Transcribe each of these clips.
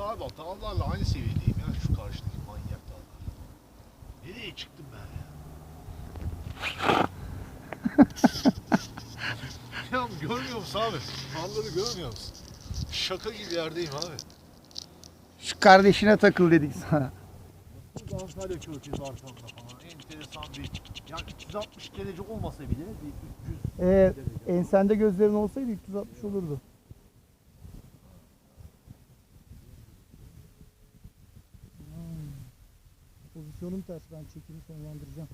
Abi bak dağlarla aynı seviyedeyim ya şu karşıdaki manyak dağlar. Nereye çıktım ben ya? ya görmüyor musun abi? Dağları görmüyor musun? Şaka gibi yerdeyim abi. Şu kardeşine takıl dedik sana. Burada Antalya Körfezi arkamda falan. Enteresan bir... Yani 360 derece olmasa bile bir 300 Ee, derece. ensende gözlerin olsaydı 360 olurdu. Pozisyonum ters. Ben çekimi sonlandıracağım.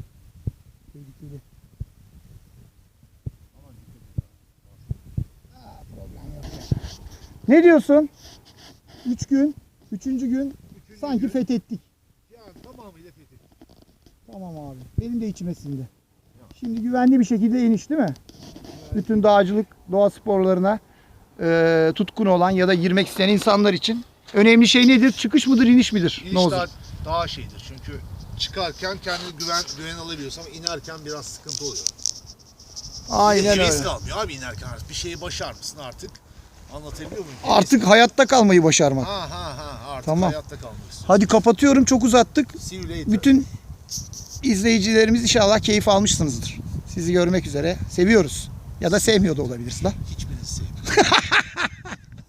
Tehlikeli. Ne diyorsun? Üç gün, üçüncü gün Üçüncü sanki gün- fethettik. Yani tamamıyla fethettik. Tamam abi. Benim de içime sindi. Şimdi güvenli bir şekilde iniş değil mi? Bütün dağcılık, doğa sporlarına e, tutkun olan ya da girmek isteyen insanlar için önemli şey nedir? Çıkış mıdır, iniş midir? İniş daha, daha şeydir çünkü çıkarken kendini güven, güven alabiliyorsun ama inerken biraz sıkıntı oluyor. Aynen öyle. kalmıyor abi inerken artık. Bir şeyi başarmışsın artık. Anlatabiliyor muyum? Artık hayatta kalmayı başarmak. Ha ha ha artık Tamam. hayatta kalmak. Hadi kapatıyorum. Çok uzattık. See you later. Bütün izleyicilerimiz inşallah keyif almışsınızdır. Sizi görmek üzere. Seviyoruz. Ya da sevmiyor da olabiliriz la. Hiçbirinizi sevmiyorum.